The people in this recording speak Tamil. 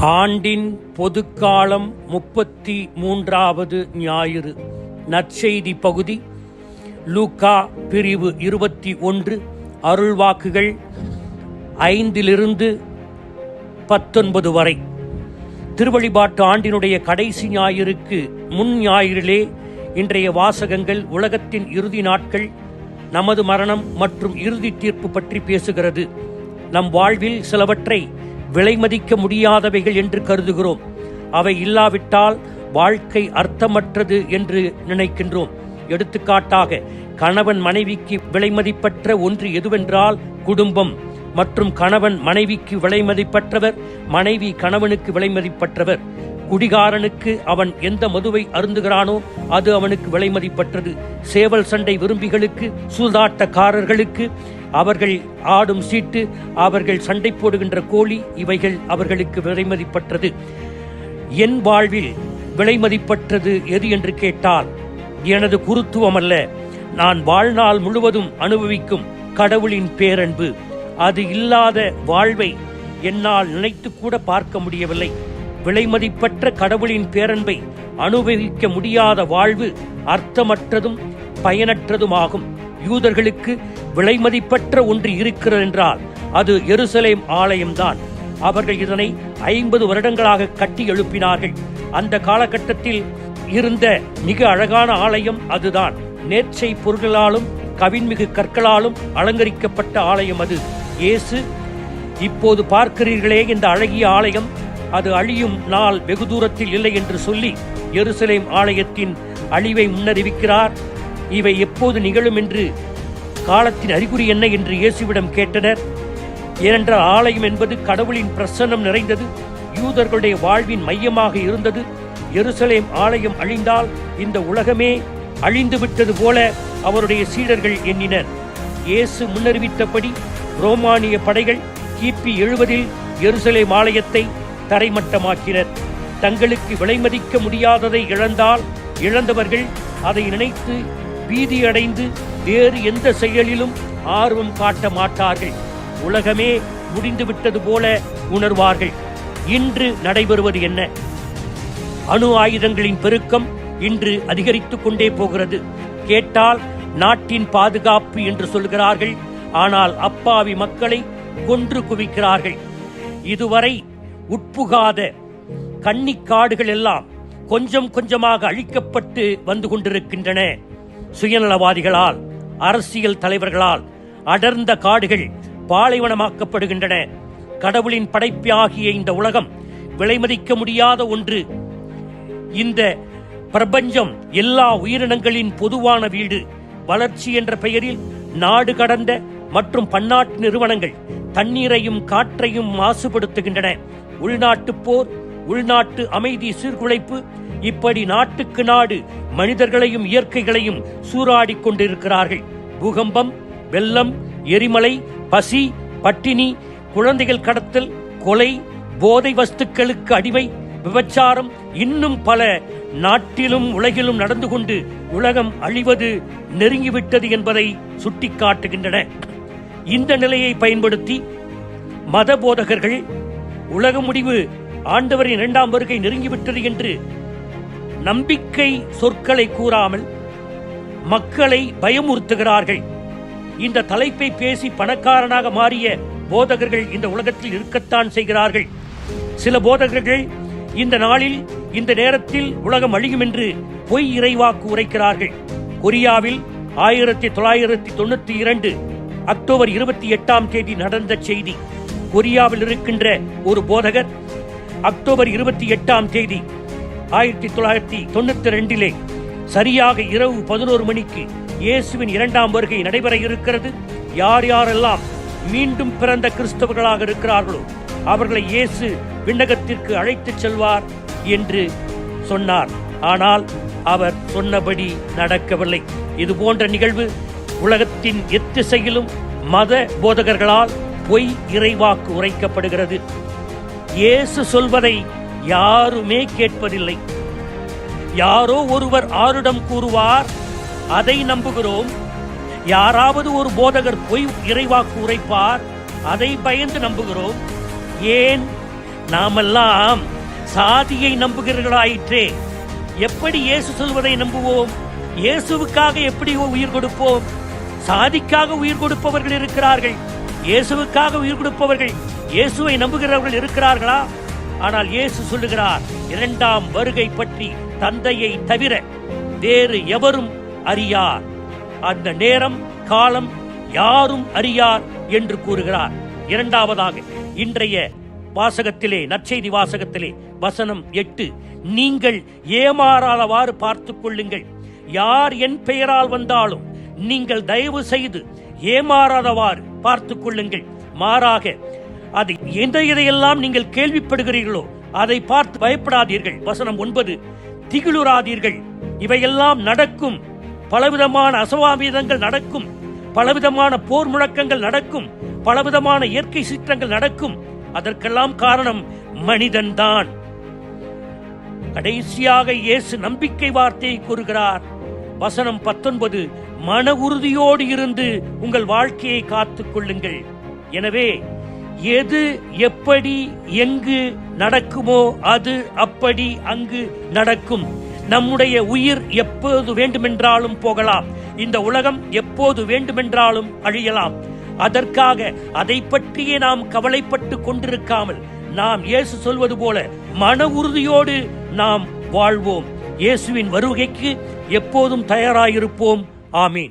ஆண்டின் பொதுக்காலம் முப்பத்தி மூன்றாவது ஞாயிறு. நற்செய்தி பகுதி. லூக்கா பிரிவு இருபத்தி ஒன்று. அருள்வாக்குகள் ஐந்திலிருந்து பத்தொன்பது வரை. திருவழிபாட்டு ஆண்டினுடைய கடைசி ஞாயிறுக்கு முன் ஞாயிறிலே இன்றைய வாசகங்கள் உலகத்தின் இறுதி நாட்கள் நமது மரணம் மற்றும் இறுதி தீர்ப்பு பற்றி பேசுகிறது. நம் வாழ்வில் சிலவற்றை விலைமதிக்க முடியாதவைகள் என்று கருதுகிறோம். அவை இல்லாவிட்டால் வாழ்க்கை அர்த்தமற்றது என்று நினைக்கின்றோம். எடுத்துக்காட்டாக கணவன் மனைவிக்கு விலைமதிப்பற்ற ஒன்று எதுவென்றால் குடும்பம். மற்றும் கணவன் மனைவிக்கு விலைமதிப்பற்றவர் மனைவி கணவனுக்கு விலைமதிப்பற்றவர் குடிகாரனுக்கு அவன் எந்த மதுவை அருந்துகிறானோ அது அவனுக்கு விலைமதிப்பற்றது சேவல் சண்டை விரும்பிகளுக்கு சூதாட்டக்காரர்களுக்கு அவர்கள் ஆடும் சீட்டு அவர்கள் சண்டை போடுகின்ற கோழி இவைகள் அவர்களுக்கு விலைமதிப்பற்றது என் வாழ்வில் விலைமதிப்பற்றது எது என்று கேட்டால் எனது குருத்துவம் அல்ல நான் வாழ்நாள் முழுவதும் அனுபவிக்கும் கடவுளின் பேரன்பு. அது இல்லாத வாழ்வை என்னால் நினைத்து கூட பார்க்க முடியவில்லை. விலைமதிப்பற்ற கடவுளின் பேரன்பை அனுபவிக்க முடியாத வாழ்வு அர்த்தமற்றதும் பயனற்றதுமாகும். யூதர்களுக்கு விலைமதிப்பற்ற ஒன்று இருக்கிறது என்றால் அது எருசலேம் ஆலயம்தான். அவர்கள் இதனை ஐம்பது வருடங்களாக கட்டி எழுப்பினார்கள். அந்த காலகட்டத்தில் இருந்த மிக அழகான ஆலயம் அதுதான். நேர்ச்சை பொருள்களாலும் கவின்மிகு கற்களாலும் அலங்கரிக்கப்பட்ட ஆலயம் அது. இயேசு இப்போது பார்க்கிறீர்களே இந்த அழகிய ஆலயம் அது அழியும் நாள் வெகு தூரத்தில் இல்லை என்று சொல்லி எருசலேம் ஆலயத்தின் அழிவை முன்னறிவிக்கிறார். இவை எப்போது நிகழும் என்று காலத்தின் அறிகுறி என்ன என்று இயேசுவிடம் கேட்டனர். ஏனென்றால் ஆலயம் என்பது கடவுளின் பிரசன்னம் நிறைந்தது யூதர்களுடைய வாழ்வின் மையமாக இருந்தது. எருசலேம் ஆலயம் அழிந்தால் இந்த உலகமே அழிந்துவிட்டது போல அவருடைய சீடர்கள் எண்ணினர். இயேசு முன்னறிவித்தபடி ரோமானிய படைகள் கிபி எழுபதில் எருசலேம் ஆலயத்தை தரைமட்டமாக்கினர். தங்களுக்கு விலைமதிக்க முடியாததை இழந்தால் இழந்தவர்கள் அதை நினைத்து பீதியடைந்து வேறு எந்த செயலிலும் ஆர்வம் காட்ட மாட்டார்கள். உலகமே முடிந்துவிட்டது போல உணர்வார்கள். இன்று நடைபெறுவது என்ன? அணு ஆயுதங்களின் பெருக்கம் இன்று அதிகரித்துக் கொண்டே போகிறது. கேட்டால் நாட்டின் பாதுகாப்பு என்று சொல்கிறார்கள். ஆனால் அப்பாவி மக்களை கொன்று குவிக்கிறார்கள். இதுவரை உட்புகாத கன்னிக்காடுகள் எல்லாம் கொஞ்சம் கொஞ்சமாக அழிக்கப்பட்டு வந்து கொண்டிருக்கின்றன. சுயநலவாதிகளால் அரசியல் தலைவர்களால் அடர்ந்த காடுகள் பாலைவனமாக்கப்படுகின்றன. கடவுளின் படைப்பாகிய இந்த உலகம் விலைமதிக்க முடியாத ஒன்று. இந்த பிரபஞ்சம் எல்லா உயிரினங்களின் பொதுவான வீடு. வளர்ச்சி என்ற பெயரில் நாடு கடந்த மற்றும் பன்னாட்டு நிறுவனங்கள் தண்ணீரையும் காற்றையும் மாசுபடுத்துகின்றன. உள்நாட்டு போர் உள்நாட்டு அமைதி சீர்குலைப்பு இப்படி நாட்டுக்கு நாடு மனிதர்களையும் இயற்கைகளையும் சூறாடி கொண்டிருக்கிறார்கள். பூகம்பம் வெள்ளம் எரிமலை பசி பட்டினி குழந்தைகள் கடத்தல் கொலை போதை வஸ்துக்களுக்கு அடிமை விபச்சாரம் இன்னும் பல நாட்டிலும் உலகிலும் நடந்து கொண்டு உலகம் அழிவது நெருங்கிவிட்டது என்பதை சுட்டிக்காட்டுகின்றன. இந்த நிலையை பயன்படுத்தி மத போதகர்கள் உலக முடிவு ஆண்டவரின் இரண்டாம் வருகை நெருங்கிவிட்டது என்று நம்பிக்கை சொற்களை கூறாமல் மக்களை பயமுறுத்துகிறார்கள். இந்த தலைப்பை பேசி பணக்காரனாக மாறிய போதகர்கள் இந்த உலகத்தில் இருக்கத்தான் செய்கிறார்கள். சில போதகர்கள் இந்த நாளில் இந்த நேரத்தில் உலகம் அழியும் என்று பொய் இறைவாக்கு உரைக்கிறார்கள். கொரியாவில் ஆயிரத்தி தொள்ளாயிரத்தி தொண்ணூத்தி இரண்டு அக்டோபர் இருபத்தி எட்டாம் தேதி நடந்த செய்தி. கொரியாவில் இருக்கின்ற ஒரு போதகர் அக்டோபர் இருபத்தி எட்டாம் தேதி ஆயிரத்தி தொள்ளாயிரத்தி தொண்ணூத்தி ரெண்டிலே சரியாக இரவு பதினோரு மணிக்கு இயேசுவின் இரண்டாம் வருகை நடைபெற இருக்கிறது. யார் யாரெல்லாம் மீண்டும் பிறந்த கிறிஸ்தவர்களாக இருக்கிறார்களோ அவர்களை இயேசு விண்ணகத்திற்கு அழைத்துச் செல்வார் என்று சொன்னார். ஆனால் அவர் சொன்னபடி நடக்கவில்லை. இது போன்ற நிகழ்வு உலகத்தின் எத்திசையிலும் மத போதகர்களால் பொய் இறைவாக்கு உரைக்கப்படுகிறது. இயேசு சொல்வதை யாருமே கேட்பதில்லை. யாரோ ஒருவர் ஆருடம் கூறுவார் அதை நம்புகிறோம். யாராவது ஒரு போதகர் பொய் இறைவாக்கு உரைப்பார் அதை பயந்து நம்புகிறோம். ஏன்? நாமெல்லாம் சாதியை நம்புகிறவர்களாயிற்றே. எப்படி இயேசு சொல்வதை நம்புவோம்? இயேசுவுக்காக எப்படி உயிர் கொடுப்போம்? சாதிக்காக உயிர் கொடுப்பவர்கள் இருக்கிறார்கள். இயேசுவுக்காக உயிர் கொடுப்பவர்கள் இயேசுவை நம்புகிறவர்கள் இருக்கிறார்களா? ஆனால் இயேசு சொல்லுகிறார் இரண்டாம் வருகை பற்றி தந்தையை தவிர வேறு எவரும் அறியார். அந்த நேரம் காலம் யாரும் அறியார் என்று கூறுகிறார். இரண்டாவதாக இன்றைய வாசகத்திலே நற்செய்தி வாசகத்திலே வசனம் எட்டு நீங்கள் ஏமாறாதவாறு பார்த்துக் கொள்ளுங்கள். யார் என் பெயரால் வந்தாலும் நீங்கள் தயவு செய்து ஏமாறாதவாறு பார்த்துக் கொள்ளுங்கள். மாறாக அது எந்த இதையெல்லாம் நீங்கள் கேள்விப்படுகிறீர்களோ அதை பார்த்து பயப்படாதீர்கள். வசனம் ஒன்பது திகிலுறாதீர்கள். இவையெல்லாம் நடக்கும். பலவிதமான அசவாமிதங்கள் நடக்கும். பலவிதமான போர் முழக்கங்கள் நடக்கும். பலவிதமான இயற்கை சீற்றங்கள் நடக்கும். அதற்கெல்லாம் காரணம் மனிதன்தான் கடைசியாக இயேசு நம்பிக்கை வார்த்தையை கூறுகிறார். வசனம் பத்தொன்பது மன உறுதியோடு இருந்து உங்கள் வாழ்க்கையை காத்துக் கொள்ளுங்கள். எனவே எது எப்படி எங்கு நடக்குமோ அது அப்படி அங்கு நடக்கும். நம்முடைய உயிர் எப்போது வேண்டுமென்றாலும் போகலாம். இந்த உலகம் எப்போது வேண்டுமென்றாலும் அழியலாம். அதற்காக அதை பற்றியே நாம் கவலைப்பட்டு கொண்டிருக்காமல் நாம் இயேசு சொல்வது போல மன உறுதியோடு நாம் வாழ்வோம். இயேசுவின் வருகைக்கு எப்போதும் தயாராயிருப்போம். ஆமீன்.